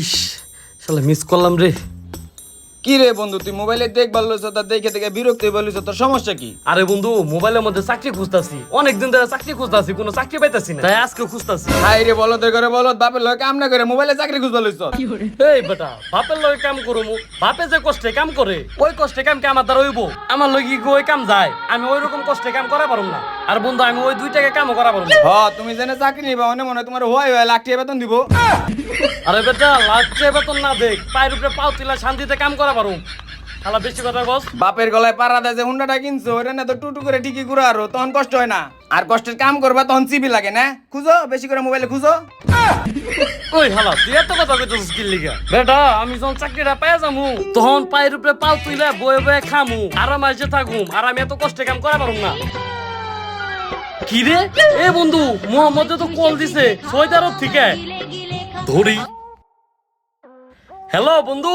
ইস শালা মিস করলাম রে। কি রে বন্ধু তুই মোবাইলে দেখ বলল তা দেখে দেখে বিরক্ত বলল তোর সমস্যা কি? আরে বন্ধু মোবাইলের মধ্যে চাকরি খুঁজতাছি। অনেকদিন ধরে চাকরি খুঁজতাছি কোনো চাকরি পাইতাছি না। তাই আজকে খুঁজতাছি। হাই রে বলো তোর ঘরে বলো বাপের লোক কাম না করে মোবাইলে চাকরি খুঁজবা লইছ। এই বেটা বাপের লগে কাম করব বাপে যে কষ্টে কাম করে ওই কষ্টে কাম কি আমার দ্বারা হইব? আমার লগে কি ওই কাম যায়? আমি ওই রকম কষ্টে কাম করা পারুম না। আর বন্ধু আমি ওই দুই টাকা কামও করা পারুম না। হ তুমি জেনে চাকরি নিবা মনে মনে হয় তোমার হওয়াই হয় লাখ টাকা বেতন দিব। আরে বেটা লাগছে বেতন না দেখ পায়ের উপরে পাও তুলা শান্তিতে কাম করা পারুম শালা বেশি কথা বস বাপের গলায় পাড়া দেয় যে হুন্ডাটা কিনছো ওটা না তো টুটু করে ঠিকই ঘুরে আরও তখন কষ্ট হয় না। আর কষ্টের কাম করবা তখন চিবি লাগে না? খুঁজো বেশি করে মোবাইলে খুঁজো। ওই হালা তুই এত কথা কইতেছিস কি লিগা? বেটা আমি যখন চাকরিটা পাই যামু তখন পায়ের উপরে পাও তুইলে বয়ে বয়ে খামু আরাম আসে থাকুম আর আমি এত কষ্টে কাম করা পারুম না। কি রে? এ বন্ধু মোহাম্মদ তো কল দিছে ছয়দারত থেকে ধরি। হ্যালো বন্ধু।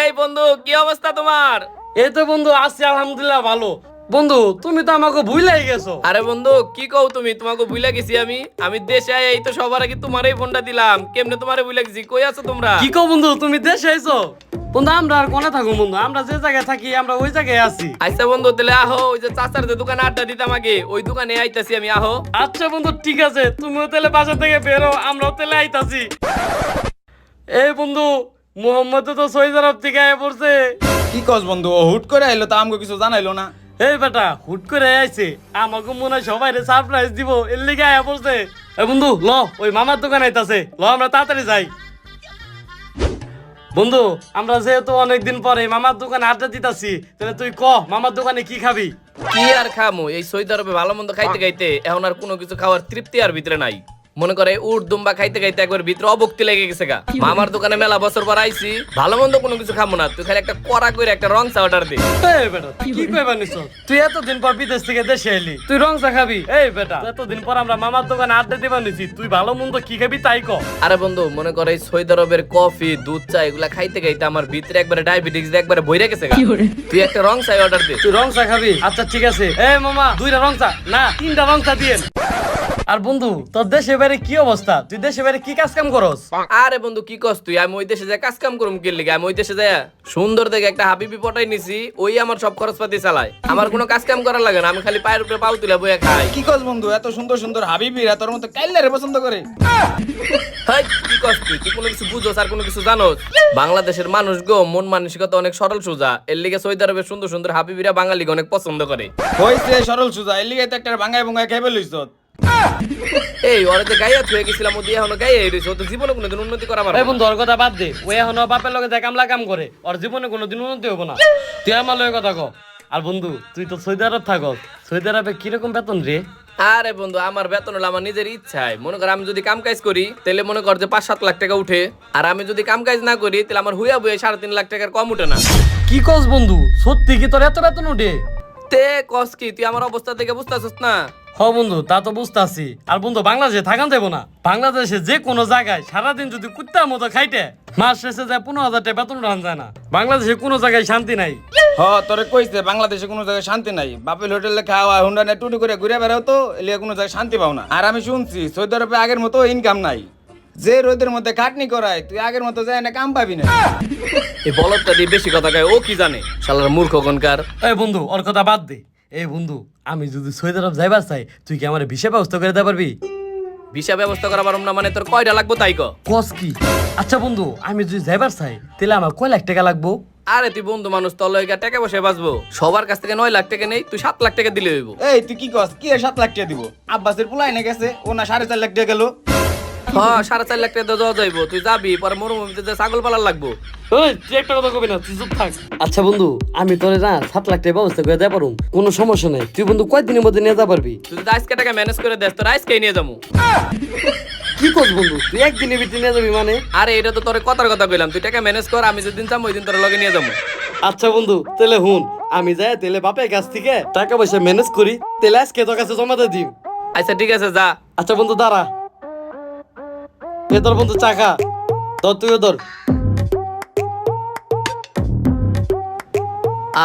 এই বন্ধু কি অবস্থা তোমার? এই তো বন্ধু আছি আলহামদুলিল্লাহ ভালো। বন্ধু তুমি তো আমাকে ভুলাই গেছো। আরে বন্ধু কি কও তুমি? তোমাকে ভুলে গেছি আমি। আমি দেশে এই তো সবার আগে তোমারই ফোনটা দিলাম। কেমনে তোমারে ভুলে গেছি? কই আছো তোমরা? কি কো বন্ধু তুমি দেশে আইছো? বন্ধু আমরা আর কোনে থাকো বন্ধু? আমরা যে জায়গায় থাকি আমরা ওই জায়গায় আছি। আচ্ছা বন্ধু তাহলে আহো ওই যে চাচার যে দোকানে আড্ডা দিতাম আগে ওই দোকানে আইতাছি আমি আহো। আচ্ছা বন্ধু ঠিক আছে। তুমিও তাহলে বাজার থেকে বেরো আমরাও তাহলে আইতাছি। মোহাম্মদ তো সৈদারব থেকে আয় পড়ছে। কি কস বন্ধু ও হুট করে আইলো তা আমাকে কিছু জানাইলো না? এই বেটা হুট করে আইছে। আমাকে মনে হয় সবাই সারপ্রাইজ দিব এর লিগে আয়া পড়ছে। এই বন্ধু ল ওই মামার দোকান আইতাছে। ল আমরা তাড়াতাড়ি যাই। বন্ধু আমরা যেহেতু অনেকদিন পরে মামার দোকানে আড্ডা দিতাছি তাহলে তুই ক মামার দোকানে কি খাবি? কি আর খামু? এই সৌদি আরবে ভালো মন্দ খাইতে খাইতে এখন আর কোনো কিছু খাওয়ার তৃপ্তি আর ভিতরে নাই। মনে করে উট দুম্বা খাইতে খাইতে একবার ভিতরে অবক্তি লেগে গেছে গা। মামার দোকানে মেলা বছর পর আইছি ভালো মন্দ কোনো কিছু খাব না। তুই খালি একটা কড়া করে একটা রং চা অর্ডার দে। এই বেটা তুই কি কইবা নিছ তুই এতদিন পর বিদেশ থেকে দেশে এলি তুই রং চা খাবি? এই বেটা এতদিন পর আমরা মামার দোকানে আড্ডা দিবা নিছি তুই ভালো মন্দ কি খাবি তাই ক। আরে বন্ধু মনে করে এই সৌদি আরবের কফি দুধ চা এগুলা খাইতে খাইতে আমার ভিতরে একবারে ডায়াবেটিস একবারে বইরে গেছে গা। তুই একটা রং চাই অর্ডার দে। তুই রং চা খাবি? আচ্ছা ঠিক আছে। এই মামা দুইটা রং চা না তিনটা রং চা দিয়েন। আর বন্ধু তোর দেশে বাইরে কি অবস্থা? তুই দেশে বাইরে কি কাজ কাম করস? আরে বন্ধু কি কস তুই? আমি ওই দেশে যাই কাজ কাম করুম কি লিগে? আমি ওই দেশে যাই সুন্দর দেখে একটা হাবিবি পটাই নিছি ওই আমার সব খরচপাতি চালায়। আমার কোনো কাজ কাম করার লাগে না আমি খালি পায়ের উপরে পাউ তুলে বইয়া খাই। কি কস বন্ধু এত সুন্দর সুন্দর হাবিবিরা তোর মতো কাইলারে পছন্দ করে? হাই কি কস তুই? তুই কোনো কিছু বুঝোস আর কোনো কিছু জানোস? বাংলাদেশের মানুষ গো মন মানসিকতা অনেক সরল সোজা। এর লিগে সৌদি আরবের সুন্দর সুন্দর হাবিবিরা বাঙালিকে অনেক পছন্দ করে। হইছে সরল সুজা এর লিগে তো একটা ভাঙায় ভঙ্গায় খাইবে লইছ এই ওরা যে গাইয়া থুয়ে গেছিলাম এখনও গাইয়া ও তো জীবনে কোনোদিন উন্নতি করা পারবে এই বন্ধু ওর কথা বাদ দে। এখন বাপের লগে কামলা কাম করে ওর জীবনে কোনোদিন উন্নতি হব না। তুই আমার লগে কথা আর বন্ধু তুই তো সৌদি আরব থাকস। সৌদি আরবে কীরকম বেতন রে? আরে বন্ধু আমার বেতন হলো আমার নিজের ইচ্ছায়। মনে কর আমি যদি কাম কাজ করি তাহলে মনে কর যে পাঁচ সাত লাখ টাকা উঠে। আর আমি যদি কাম কাজ না করি তাহলে আমার হুইয়া বইয়ে সাড়ে তিন লাখ টাকার কম উঠে না। কি কস বন্ধু? সত্যি কি তোর এত বেতন উঠে? তে কস কি? তুই আমার অবস্থা থেকে বুঝতেছিস না? হ বন্ধু তা তো বুঝতাছি। আর বন্ধু বাংলাদেশে থাকান যাব না। বাংলাদেশে যে কোনো জায়গায় সারাদিন যদি কুত্তার মতো খাইতে মাস শেষে যায় পনেরো হাজার টাকা বেতন উঠান যায় না। বাংলাদেশে কোনো জায়গায় শান্তি নাই। হ তোরে কইছে বাংলাদেশে কোনো জায়গায় শান্তি নাই। বাপের হোটেলে খাওয়া হুন্ডা নিয়ে টুটু করে ঘুরে বেড়াও তো এলিয়ে কোনো জায়গায় শান্তি পাও না। আর আমি শুনছি সৌদি আরবে আগের মতো ইনকাম নাই। যে রোদের মধ্যে খাটনি করায় তুই আগের মতো যায় না কাম পাবি না। এই বলদটা দিয়ে বেশি কথা কয় ও কি জানে? শালার মূর্খ কোনকার এই বন্ধু ওর কথা বাদ দে। এই বন্ধু আমি যদি সৌদি আরব যাইবার চাই তুই কি আমার ভিসা ব্যবস্থা করে দিতে পারবি? ভিসা ব্যবস্থা করা পারম না মানে তোর কয়টা লাগবো তাই ক? কস কি? আচ্ছা বন্ধু আমি যদি যাইবার চাই তাহলে আমার কয় লাখ টাকা লাগবো? আরে তুই বন্ধু মানুষ তোর লইগা টাকা বসে বাঁচবো। সবার কাছ থেকে নয় লাখ টাকা নেই তুই সাত লাখ টাকা দিলে হইব। এই তুই কি কস? কি সাত লাখ টাকা দিব? আব্বাসের পুলাই না গেছে ও না সাড়ে চার লাখ টাকা গেল। হ্যাঁ সাড়ে চার লাখ টাকা তো দেওয়া যাইবো। তুই যাবি পরে মরুভূমিতে যে ছাগল পালার লাগবো। ওই তুই একটা কথা কবি না তুই চুপ থাক। আচ্ছা বন্ধু আমি তোরে না সাত লাখ টাকা ব্যবস্থা করে দেয় পারুম। কোনো সমস্যা নেই। তুই বন্ধু কয়দিনের মধ্যে নিয়ে যেতে পারবি? তুই যদি আজকে টাকা ম্যানেজ করে দেস তোর আজকেই নিয়ে যাব। কি করছ বন্ধু তুই একদিনের ভিতরে নিয়ে যাবি মানে? আরে এটা তো তোর কথার কথা কইলাম। তুই টাকা ম্যানেজ কর আমি যেদিন চাম ওই দিন তোর লগে নিয়ে যাব। আচ্ছা বন্ধু তাহলে হুন আমি যাই তাহলে বাপের কাছ থেকে টাকা পয়সা ম্যানেজ করি তাহলে আজকে তোর কাছে জমা দিয়ে দিম। আচ্ছা ঠিক আছে যা। আচ্ছা বন্ধু দাঁড়া। এ তোর বন্ধু চাকা ধর তুইও ধর।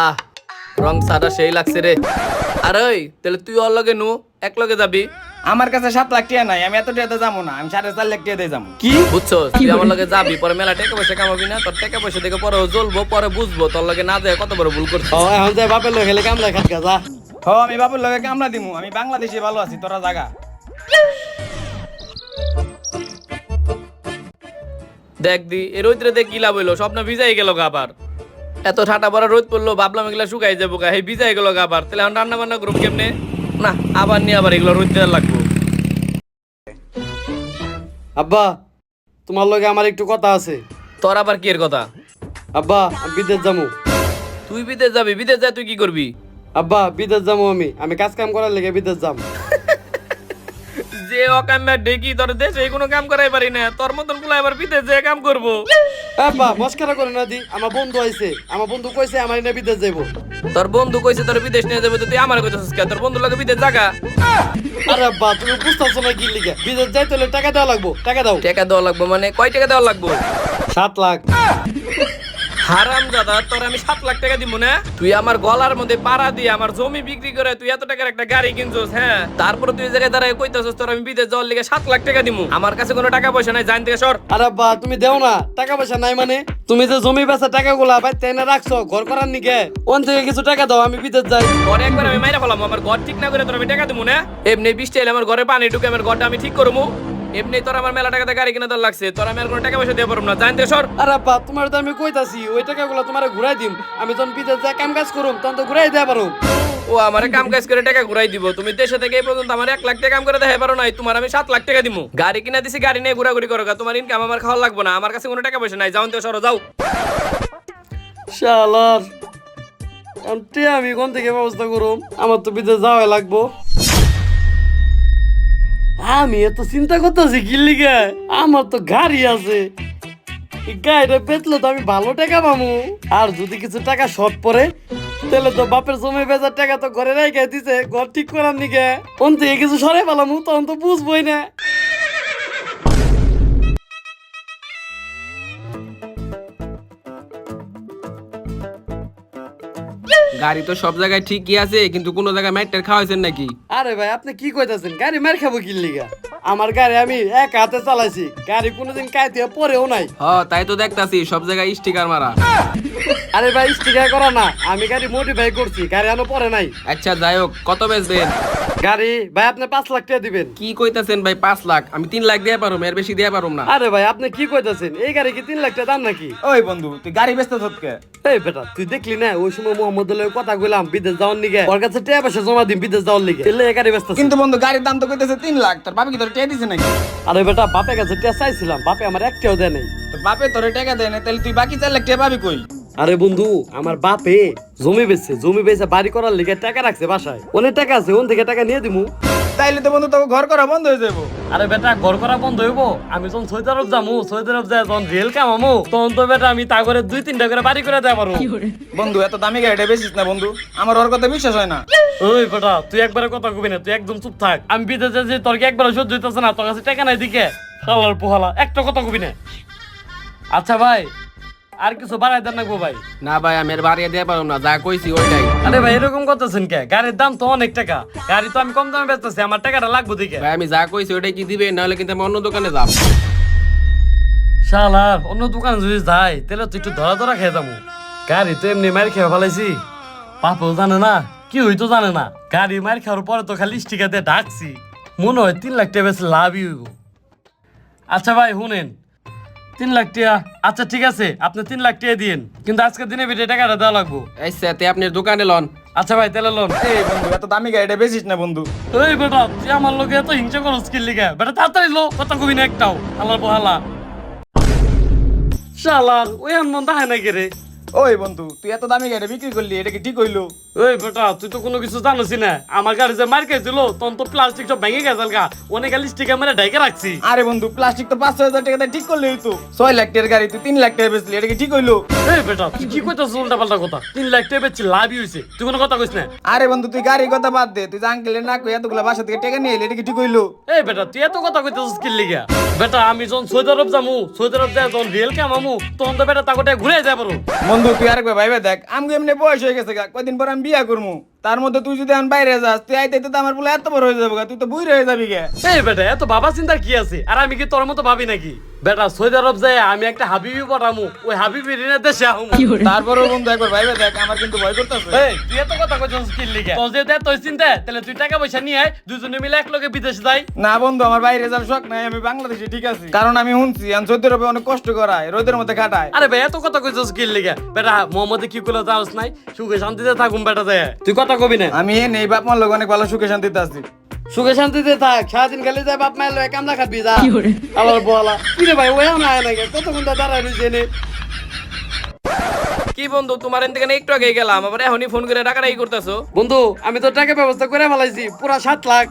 আহ রং সাদা সেই লাগছে রে। আর ওই তাহলে তুই ওর লগে নু এক লগে যাবি? আমার কাছে সাত লাখ টাকা নাই আমি এত টাকাতে যাব না আমি সাড়ে চার লাখ টাকা দিয়ে যাব। কি? বুঝছ তুই আমার লগে যাবি পরে মেলা টাকা পয়সা কামাবি না তোর টাকা পয়সা দেখে পরে জ্বলবো পরে বুঝব তোর লগে না যায় কত বড় ভুল করছিস। ও এখন যে বাপের লোক হেলে কামলা খাট যা। হ আমি বাবুর লগে কামলা দিমু আমি বাংলাদেশে ভালো আছি তোরা জাগা। দেখ দি এই রোদ্রে দেখ কি লাভ হইল? স্বপ্ন ভিজাই গেল আবার। এত ঠাটা পড়া রোদ পড়ল ভাবলাম এগুলা শুকাই যাব গা। হে ভিজাই গেল আবার। তাহলে এখন রান্না বান্না করুম কেমনে? না আবার নিয়ে আবার এগুলো রোদ দেওয়ার লাগবো। আব্বা তোমার লগে আমার একটু কথা আছে। তোর আবার কি এর কথা? আব্বা আমি বিদেশ যাব। তুই বিদেশ যাবি? বিদেশ যায় তুই কি করবি? আব্বা বিদেশ যাব আমি। আমি কাজ কাম করার লেগে বিদেশ যাম। যে অকাম্যা ডেকি তোর দেশে কোনো কাম করাই পারি না। তোর মতনগুলো এবার বিদেশ যে কাম করব। আব্বা মস্কারা করে না দি আমার বন্ধু আইছে। আমার বন্ধু কইছে আমার এনে বিদেশ যাইবো। তোর বন্ধু কইছে তোর বিদেশ নিয়ে যাবে তুই আমার কইতেছিস কে? তোর বন্ধু লাগে বিদেশ জাগা আরে আব্বা তুমি বুঝতেছো না কি লিগে? বিদেশ যাইতে হলে টাকা দেওয়া লাগবো টাকা দাও। টাকা দেওয়া লাগবো মানে কয় টাকা দেওয়া লাগবো? সাত লাখ। হারাম দাদা তোর আমি সাত লাখ টাকা দিব না? তুই আমার গলার মধ্যে পাড়া দিয়ে আমার জমি বিক্রি করে তুই এত টাকার একটা গাড়ি কিনছিস হ্যাঁ? তারপরে তুই জায়গায় দাঁড়ায় কইতেছিস তোর আমি বিদেশ যাওয়ার লিগে সাত লাখ টাকা দিব আমার কাছে কোনো টাকা পয়সা নাই জান থেকে সর। আরে আব্বা তুমি দেও না টাকা পয়সা নাই মানে? তুমি যে জমি বেচা টাকা গুলা ভাই তেনে রাখছো ঘর করার নিকে ওন থেকে কিছু টাকা দাও আমি বিদেশ যাই। ঘরে একবার আমি মাইরা ফেলাম আমার ঘর ঠিক না করে তোর আমি টাকা দিব না? এমনি বৃষ্টি এলে আমার ঘরে পানি ঢুকে আমার ঘরটা আমি ঠিক করব এমনি তোর আমার মেলা টাকাতে গাড়ি কিনা তোর লাগছে। তোর আমি আর কোনো টাকা পয়সা দিয়ে পারব না। জান থেকে সর। আরে আব্বা তোমার তো আমি কইতাছি ওই টাকাগুলো তোমার ঘুরাই দিম। আমি যখন বিদেশ যাই কাম কাজ করুম তখন তো ঘুরাই দেয়া পারো। ও আমারে কাম কাজ করে টাকা ঘুরাই দিব। তুমি দেশে থেকে এই পর্যন্ত আমার এক লাখ টাকা কাম করে দেখাই পারো নাই তোমার আমি সাত লাখ টাকা দিব গাড়ি কিনা দিছি গাড়ি নিয়ে ঘোরাঘুরি করো তোমার ইনকাম আমার খাওয়া লাগবে না। আমার কাছে কোনো টাকা পয়সা নাই। যাও তো সরো যাও। শালার আমি কোন থেকে ব্যবস্থা করুম? আমার তো বিদেশ যাওয়াই লাগবো। আমি এত চিন্তা করতেছি কি লিগে? আমার তো গাড়ি আছে। গাড়িটা বেচলে তো আমি ভালো টাকা পাবো আর যদি কিছু টাকা শর্ট পরে তাহলে তো বাপের জমি বেজার টাকা তো ঘরে রেখে দিছে, ঘর ঠিক করার নিকে অন্ত এ কিছু সরে পেলাম তখন তো বুঝবই না। গাড়ি তো সব জায়গায় ঠিকই আছে কিন্তু কোন জায়গায় মাইটার খাওয়াইছেন নাকি? আরে ভাই আপনি কি কইতাছেন? গাড়ি মার খাব কি লিগা? আমার গাড়ি আমি এক হাতে চালাইছি গাড়ি কোনোদিন কাইতে পরেও নাই। হ তাই তো দেখতাছি সব জায়গায় স্টিকার মারা। আরে ভাই স্টিকার করা না আমি গাড়ি মডিফাই করছি গাড়ি আনো পরে নাই। আচ্ছা যাই হোক কত বেচবেন? গাড়ি ভাই আপনি পাঁচ লাখ টাকা দিবেন। কি কইতাছেন ভাই পাঁচ লাখ? আমি তিন লাখ দিয়ে পারুম এর বেশি দিয়ে পারুম না। আরে ভাই আপনি কি কইতাছেন? এই গাড়ি কি তিন লাখ টাকা দাম নাকি? ওই বন্ধু তুই গাড়ি বেচতে সত্যি এই বেটা তুই দেখলি না ওই সময় মোহাম্মদ লগে কথা কইলাম বিদেশ যাওয়ার নিগে ওর কাছে টাকা পয়সা জমা দিম বিদেশ যাওয়ার লিগে। এলে এই গাড়ি ব্যস্ত কিন্তু বন্ধু গাড়ির দাম তো কইতেছে তিন লাখ তোর বাপে কি তোর টাকা দিছে নাকি? আরে বেটা বাপে কাছে টাকা চাইছিলাম বাপে আমার একটাও দেয় নাই। তোর বাপে তোর টাকা দেয় না তাহলে তুই বাকি চার লাখ টাকা পাবি কই? আরে বন্ধু আমার বাপে জমি বেচছে জমি বেচে বাড়ি করার লিগে টাকা রাখছে বাসায়। অনেক টাকা আছে ওন থেকে টাকা নিয়ে দিমু। তাইলে তো বন্ধু তোকে ঘর করা বন্ধ হয়ে যাব আরে বেটা ঘর করা বন্ধ হইব? আমি যখন সৌদি আরব যামু সৌদি আরব যায় যখন রেল কামামু তখন তো বেটা আমি তা করে দুই তিনটা করে বাড়ি করে দেওয়া পারব। বন্ধু এত দামি গাড়িটা বেচিস না বন্ধু আমার ওর কথা বিশ্বাস হয় না। ওই বেটা তুই একবারে কথা কবি না তুই একদম চুপ থাক। আমি বিদেশে যে তোর কি একবার সহ্য হইতেছে না? তোর কাছে টাকা নাই দিকে। শালার পোহালা একটা কথা কবি না। আচ্ছা ভাই আর কিছু বাড়াই দেন না গো ভাই? না ভাই আমি বাড়িয়ে দিয়ে পারুম না যা কইছি ওইটাই। আরে ভাই এরকম করতেছেন কে? গাড়ির দাম তো অনেক টাকা। গাড়ি তো আমি কম দামে বেচতেছি আমার টাকাটা লাগবে দিকে। ভাই আমি যা কইছি ওইটাই কি দিবেন? নাহলে কিন্তু আমি অন্য দোকানে যাব। শালার অন্য দোকান যদি যাই তাহলে তো একটু ধরা ধরা খেয়ে যাব। গাড়ি তো এমনি মার খেয়ে ফেলাইছি। পাপও জানে না কি হইতো জানে না। গাড়ি মার খাওয়ার পরে তো খালি স্টিকার দিয়ে ডাকছি। মনে হয় তিন লাখ টাকা বেশি লাভই হইব। আচ্ছা ভাই শুনেন তিন লাখ টাকা আচ্ছা ঠিক আছে আপনি তিন লাখ টাকা দিন কিন্তু আজকের দিনে বেটে টাকাটা দেওয়া লাগবো। আচ্ছা তে আপনি দোকানে লন। আচ্ছা ভাই তাহলে লোন। এই বন্ধু এত দামি গাড়িটা বেচিস না বন্ধু। এই বেটা তুই আমার লোকে এত হিংসা করো স্কিল লিখে বেটা তাড়াতাড়ি লো কথা কবি না একটাও। হালার বহালা। শালার ওই মন দেখায় না কে রে? ওই বন্ধু তুই এত দামি গাড়ি বিক্রি করলি এটা কি ঠিক হইল? ওই বেটা তুই তো কোনো কিছু জানোসি না। আমার গাড়ি যে মার খেয়েছিল তখন তো প্লাস্টিক সব ভেঙে গেছে গা। অনেক খালি স্টিকার মেরে ঢাইকে রাখছি। আরে বন্ধু প্লাস্টিক তো পাঁচশো হাজার টাকা ঠিক করলে হইতো। ছয় লাখ টাকার গাড়ি তুই তিন লাখ টাকা বেচলি এটা কি ঠিক হইল? এই বেটা তুই কি কইতাছ উল্টা পাল্টা কথা? তিন লাখ টাকা বেচছি লাভই হয়েছে তুই কোনো কথা কইস না। আরে বন্ধু তুই গাড়ির কথা বাদ দে। তুই আঙ্কেলের না কই এতগুলো বাসা থেকে টাকা নিয়ে এলি এটা কি ঠিক হইল? এই বেটা তুই এত কথা কইতেছিস কি লিগা? বেটা আমি যখন সৌদি আরব যামু সৌদি আরব যায় যখন রেল কামামু তখন তো বেটা তাকে ঘুরে যায় পারো বন্ধু তুই আরেকবার ভাইবে দেখ আমি এমনি বয়স হয়ে গেছে গা কয়দিন পর আমি বিয়া করব তার মধ্যে তুই যদি এখন বাইরে যাস তুই আইতে তো আমার বলে এত বড় হয়ে যাবে তুই তো বুই হয়ে যাবি গে। এই বেটা এত বাবা চিন্তার কি আছে? আর আমি কি তোর মতো ভাবি নাকি? বেটা সৌদি আরব যায় আমি একটা হাবিবি পাঠামু ওই হাবিবি রিনের দেশে আহমু। তারপরেও বন্ধু একবার ভাইবে দেখ আমার কিন্তু ভয় করতেছে। এই তুই এত কথা কইছিস কি লিগে? তোর যদি এত চিন্তা তাহলে তুই টাকা পয়সা নিয়ে আয় দুজনে মিলে এক লগে বিদেশ যাই। না বন্ধু আমার বাইরে যাওয়ার শখ নাই আমি বাংলাদেশে ঠিক আছে। কারণ আমি শুনছি আমি সৌদি আরবে অনেক কষ্ট করায় রোদের মধ্যে কাটায় আরে ভাই এত কথা কইছিস কি লিগে? বেটা মোহাম্মদে কি করলে জানোস নাই? সুখে শান্তিতে থাকুম বেটা যায়। তুই কথা কবি না। আমি নেই বাপ মার লোক অনেক ভালো সুখে শান্তিতে আছি। সুখে শান্তিতে থাক সারাদিন খালি যায় বাপ মায়ের লয়ে কামলা খাবি যা। আবার বলা কি রে ভাই ওয়া না আয় কত কতক্ষণ দাঁড়ায় রয়েছে নে কি বন্ধু তোমার থেকে একটু আগে গেলাম আবার এখনই ফোন করে টাকাটাই করতেছো? বন্ধু আমি তো টাকা ব্যবস্থা করে ফেলাইছি পুরা সাত লাখ।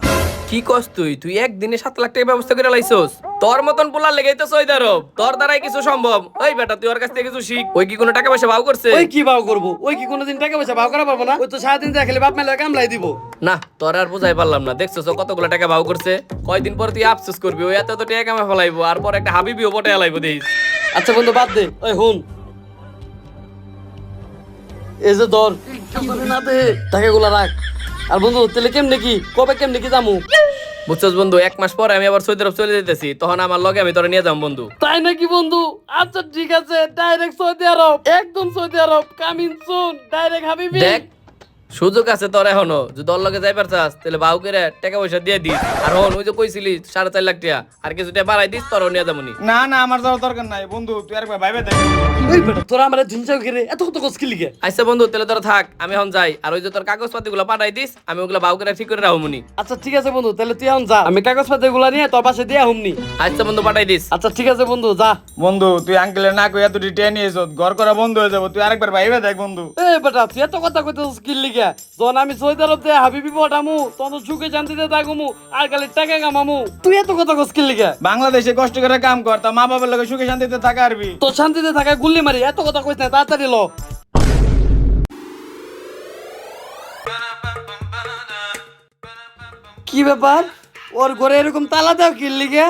কি কস তুই? তুই একদিনে সাত লাখ টাকা ব্যবস্থা করে লাইছস। তোর মতন পোলার লেগেই তো সৌদি আরব তোর দ্বারাই কিছু সম্ভব। ওই বেটা তুই ওর কাছ থেকে কিছু শিখ। ওই কি কোনো টাকা পয়সা ভাও করছে? ওই কি ভাও করব? ওই কি কোনোদিন টাকা পয়সা ভাও করা পারব না? ওই তো সারাদিন যা খেলে বাপ লয়ে কামলাই দিব। না তোর আর বুঝাই পারলাম না। দেখছস কতগুলো টাকা ভাও করছে? কয়দিন পর তুই আফসোস করবি? ওই এত তো টাকা কামে ফেলাইবো আর পর একটা হাবিবিও পটে আলাইবো দেখিস। আচ্ছা বন্ধু বাদ দে। ওই হুন। এই যে ধর। না দে টাকাগুলা রাখ। আর বন্ধু তাহলে কেমনে কি? কবে কেমনে কি যামু? বুঝছস বন্ধু এক মাস পরে আমি আবার সৌদি আরব চলে যেতেছি তখন আমার লগে আমি তোরা নিয়ে যাম বন্ধু। তাই নাকি বন্ধু? আচ্ছা ঠিক আছে ডাইরেক্ট সৌদি আরব একদম Saudi Arab coming soon direct হাবিবি। দেখ সুযোগ আছে তোর এখনও। যদি তোর লগে যাইবার চাস তাহলে বাউ করে টাকা পয়সা দিয়ে দিস। আর হন ওই যে কইছিলি সাড়ে চার লাখ টাকা আর কিছু টাকা বাড়াই দিস তোর নিয়ে যাবনি না। না আমার যাওয়ার দরকার নাই। বন্ধু তুই একবার ভাইবে দেখ। ওই বেটা তোরা আমার ঝুনচাও ঘিরে এত কত কষ্ট লিগে? আচ্ছা বন্ধু তাহলে তোরা থাক আমি এখন যাই। আর ওই যে তোর কাগজপাতি গুলো পাঠাই দিস আমি ওগুলো বাউ করে ঠিক করে রাখবনি আচ্ছা ঠিক আছে বন্ধু তাহলে তুই এখন যা। আমি কাগজপত্রগুলা নিয়ে তোর পাশে দিয়ে হুমনি আচ্ছা বন্ধু পাঠাই দিস। আচ্ছা ঠিক আছে বন্ধু যা। বন্ধু তুই আঙ্কেলের না কই এত টেনে নিয়েছ ঘর করা বন্ধ হয়ে যাব। তুই আরেকবার ভাইবে দেখ বন্ধু। এ বেটা তুই এত কথা কইতেছিস কি লিগে যখন আমি সৌদি আরব দিয়ে হাবিবি পটামু তখন সুখে শান্তিতে থাকুমু আর খালি টাকা কামামু। তুই এত কথা কস কি লিগে? বাংলাদেশে কষ্ট করে কাম কর তা মা বাবার লগে সুখে শান্তিতে থাকা আরবি তো শান্তিতে থাকা গুল্লি মারি এত কথা কইস না তাড়াতাড়ি ল। কি ব্যাপার? ওর ঘরে এরকম তালা দাও কি লিগে?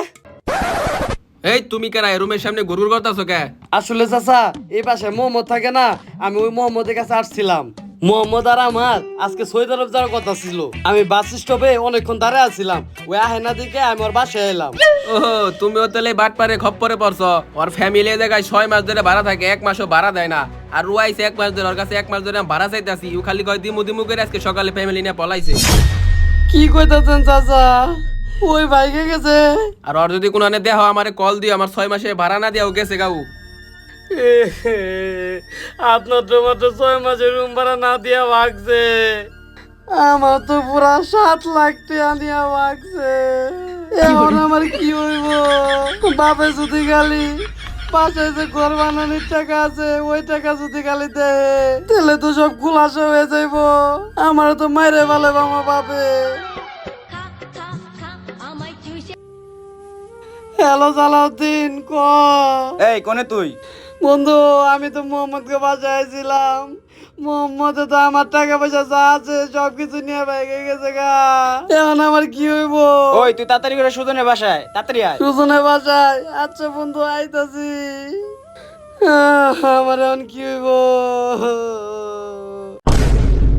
এই তুমি কেরা রুমের সামনে গরুর করতেছো কে? আসলে চাচা এই পাশে মোহাম্মদ থাকে না আমি ওই মোহাম্মদের কাছে আসছিলাম। মোহাম্মদ আর আমার আজকে আরব যাওয়ার কথা ছিল। আমি বাস স্টপে অনেকক্ষণ দাঁড়ায় আছিলাম। ওই আহেনা দিকে আমি ওর বাসায় এলাম। ও তুমিও তাহলে বাট পারে খপ্পরে পড়ছো। ওর ফ্যামিলি জায়গায় ছয় মাস ধরে ভাড়া থাকে এক মাসও ভাড়া দেয় না। আর রুয়াইছে এক মাস ধরে ওর কাছে এক মাস ধরে ভাড়া চাইতেছি। ও খালি কয় দিমু দিমু করে আজকে সকালে ফ্যামিলি নিয়ে পলাইছে। কি কইতাছেন চাচা? ওই ভাইকে গেছে। আর ওর যদি কোনো দেহ আমারে কল দিও। আমার ছয় মাসে ভাড়া না দিয়া গেছে গাউ আপনার তো মাত্র ছয় মাসের রুম ভাড়া না দিয়া ভাগছে। আমার তো পুরা সাত লাখ টাকা নিয়ে ভাগছে। এখন আমার কি হইব? বাপে যদি খালি পাশে যে ঘর বানানোর টাকা আছে ওই টাকা যদি খালি দেয় তাহলে তো সব খুলাসা হয়ে যাইব। আমার তো মাইরে ভালো আমার বাপে। হ্যালো সালাউদ্দিন ক? এই কোনে তুই? বন্ধু আমি তো মোহাম্মদকে বাসায় ছিলাম মোহাম্মদ তো আমার টাকা পয়সা যা আছে সবকিছু নিয়ে ভেঙে গেছে গা। এখন আমার কি হইব? ওই তুই তাড়াতাড়ি করে সুজনের বাসায় তাড়াতাড়ি আয়। সুজনের বাসায়? আচ্ছা বন্ধু আইতাছি। আমার এখন কি হইব?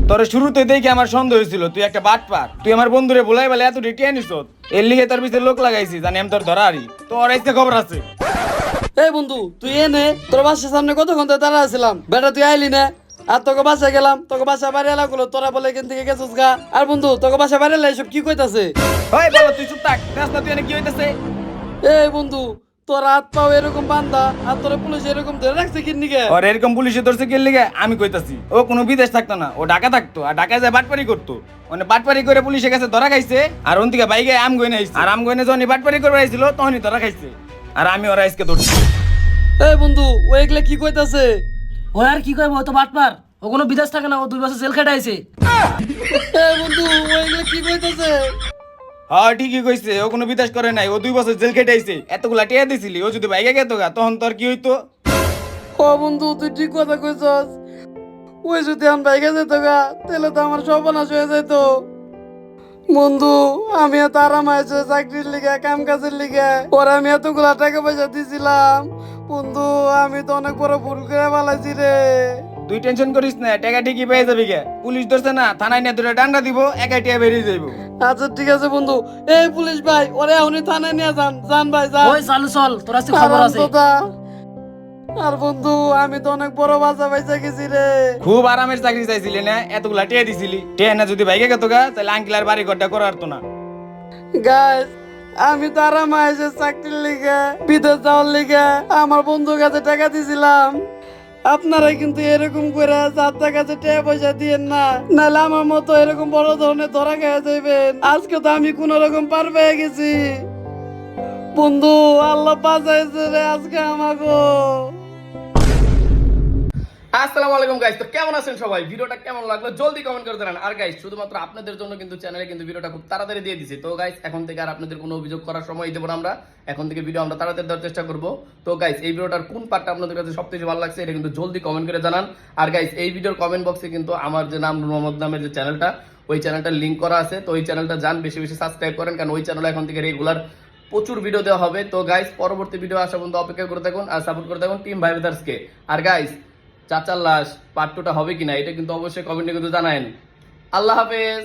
তোর শুরুতে দেখে আমার সন্দেহ হয়েছিল তুই একটা বাট পার তুই আমার বন্ধুরে বলাই বলে এত রেটিয়ে নিস এর লিগে তোর পিছনে লোক লাগাইছি জানি আমি তোর ধরা আরি তোর আইসতে খবর আছে। এই বন্ধু তুই এনে তোর বাসার সামনে কতক্ষণ ধরে দাঁড়া আছিলাম? বেটা তুই আইলি না? আর তোকে বাসায় গেলাম তোকে বাসা বাড়ি এলামগুলো তোরা বলে এখান থেকে গেছিস গা। আর বন্ধু তোকে বাসা বাড়ি এলাই সব কি কইতাছে? ওই বলো তুই চুপ থাক রাস্তা তুই এনে কি হইতাছে? এই বন্ধু তোর হাত পাও এরকম বান্ধা আর তোর পুলিশ এরকম ধরে রাখছে কি নিকে ওর এরকম পুলিশে ধরছে কি আমি কইতাছি। ও কোনো বিদেশ থাকতো না ও ঢাকা থাকতো আর ঢাকায় যায় বাটপারি করতো। মানে বাটপারি করে পুলিশের কাছে ধরা খাইছে আর ওন থেকে বাইকে আম গইনে আইছে। আর আম গইনে যখন বাটপারি করে আইছিল তখনই ধরা খাইছে। আর আমি ওরা আজকে ধরছি। এই বন্ধু ও এগুলা কি কইতাছে? ও আর কি করব ও তো বাটপার। ও কোনো বিদেশ থাকে না ও দুই বছর জেল খেটাইছে। এই বন্ধু ও এগুলা কি কইতাছে? হ্যাঁ ঠিকই কইছে ও কোনো বিদেশ করে নাই ও দুই বছর জেল খেটে আইছে এতগুলা টিয়া দিছিলি ও যদি বাইকে গেতো গা তখন তোর কি হইতো? ও বন্ধু তুই ঠিক কথা কইছস। ওই যদি আমি বাইকে যেত গা তাহলে তো আমার সর্বনাশ হয়ে যেত বন্ধু আমি এত আরাম আছে চাকরির লিগে কাম কাজের লিগে। ওর আমি এতগুলা টাকা পয়সা দিছিলাম। বন্ধু আমি তো অনেক বড় ভুল করে ফেলাইছি রে। তুই টেনশন করিস না টাকা ঠিকই পেয়ে যাবি গে। পুলিশ ধরছে না থানায় নিয়ে দুটো ডান্ডা দিব একাই টিয়া বেরিয়ে যাইবো। আচ্ছা ঠিক আছে বন্ধু। এই পুলিশ ভাই ওরে এখনই থানায় নিয়ে যান। যান ভাই যান। ওই চালু চল তোর আজকে খবর আছে। আর বন্ধু আমি তো অনেক বড় বাজা পাইসা গেছি রে। খুব আরামের চাকরি চাইছিলি না? এতগুলা টিয়া দিছিলি। টিয়া না যদি বাইকে গেত গা তাহলে আঙ্কিল আর বাড়ি ঘরটা করার তো না। গাইস আমি তো আরাম আইসে চাকরির লিগে বিদেশ যাওয়ার লিগে। আমার বন্ধুর কাছে টাকা দিছিলাম। আপনারা কিন্তু এরকম করে যাত্রার কাছে টাকা পয়সা দিয়েন না। নাহলে আমার মতো এরকম বড় ধরনের ধরা খেয়ে যাইবেন। আজকে তো আমি কোন রকম পার পেয়ে গেছি। বন্ধু আল্লাহ বাঁচাইছে রে আজকে আমাকে। আসসালামু আলাইকুম গাইস তো কেমন আছেন সবাই? ভিডিওটা কেমন লাগল জলদি কমেন্ট করে জানান। আর গাইস শুধুমাত্র আপনাদের জন্য কিন্তু চ্যানেলে কিন্তু ভিডিওটা খুব তাড়াতাড়ি দিয়ে দিছি। তো গাইস এখন থেকে আর আপনাদের কোনো অভিযোগ করার সময় দেবো না আমরা। এখন থেকে ভিডিও আমরা তাড়াতাড়ি দেওয়ার চেষ্টা করব। তো গাইস এই ভিডিওটার কোন পার্টটা আপনাদের কাছে সবথেকে ভালো লাগছে, এটা কিন্তু জলদি কমেন্ট করে জানান। আর গাইস এই ভিডিওর কমেন্ট বক্সে কিন্তু আমার যে নাম মোহাম্মদ নামের যে চ্যানেলটা ওই চ্যানেলটার লিঙ্ক করা আছে। তো ওই চ্যানেলটা যান, বেশি বেশি সাবস্ক্রাইব করেন, কারণ ওই চ্যানেলে এখন থেকে রেগুলার প্রচুর ভিডিও দেওয়া হবে। তো গাইস পরবর্তী ভিডিও আসা পর্যন্ত অপেক্ষা করে থাকুন আর সাপোর্ট করে থাকুন টিম ভাই ব্রাদার্সকে আর গাইস চাচার লাশ পার্ট টুটা হবে কিনা এটা কিন্তু অবশ্যই কমেন্টে কিন্তু জানায়েন। আল্লাহ হাফেজ।